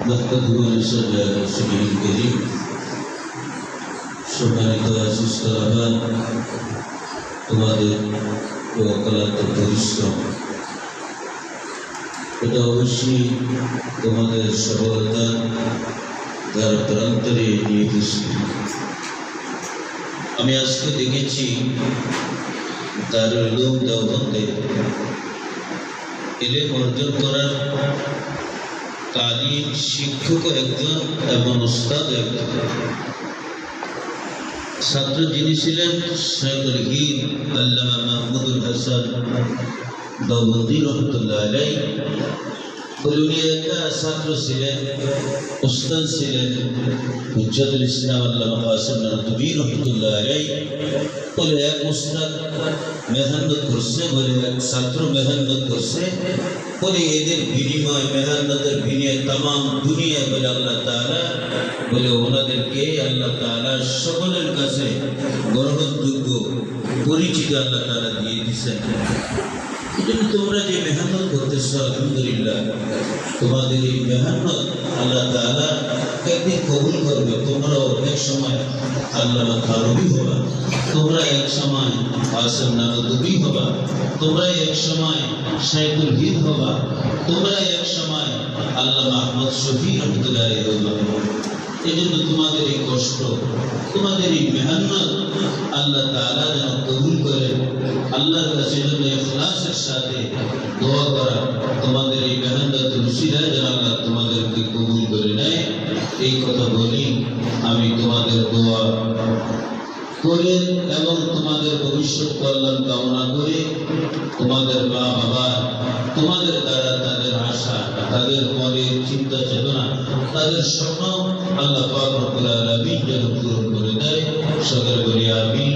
বক্তব্য করি সম্মানিত সুস্থলাভা তোমাদের অকলান্ত পরিশ্রম এটা অবশ্যই তোমাদের সফলতা তার প্রান্তরে নিয়ে আমি আজকে দেখেছি তার লোক দেওয়া এলে অর্জন করার তালিম শিক্ষক একজন এবং উস্তাদ একজন। ছাত্র যিনি ছিলেন শেখুল হিদ আল্লামা মাহমুদুল হাসান বলে একটা ছাত্র ছিলেন আলাই বলে, এক ওস্তাদ মেহান্ন করছে, বলে, এক ছাত্র মেহান্ন করছে। বলে, এদের বিনিময় মেহান্নতের বিনিময় তাম দুনিয়ায়, বলে আল্লাহ তাআলা। বলে, ওনাদেরকে আল্লাহ তাআলা সকলের কাছে গ্রহণযোগ্য পরিচিত আল্লাহ তাআলা দিয়ে দিচ্ছেন এজন্য তোমরা যে মেহনত করতেছ, আলহামদুলিল্লাহ। তোমাদের এই মেহনত আল্লাহ তাআলা একদিন কবুল করবে। তোমরা অনেক সময় আল্লাহ খারবি হবা। তোমরা এক সময় আসম নানদবি হবা। তোমরা এক সময় শাইকুল হিদ হবা। তোমরা এক সময় আল্লাহ আহমদ শফি রহমতুল্লাহ হবা। এই জন্য তোমাদের এই কষ্ট, তোমাদের এই মেহনত আল্লাহ তাআলা যেন কবুল করে আল্লাহর কাছে সাথে দোয়া করা তোমাদের এই মেহনত রুশিদা যেন আল্লাহ তোমাদেরকে কবুল করে নেয়। এই কথা বলি আমি তোমাদের দোয়া করে এবং তোমাদের ভবিষ্যৎ কল্যাণ কামনা করে তোমাদের মা বাবা, তোমাদের দ্বারা তাদের আশা, তাদের মনের চিন্তা চেতনা, তাদের স্বপ্ন আল্লাহ পাক রব্বুল আলামিন যেন পূরণ করে দেয়। সকলে বলি আমিন।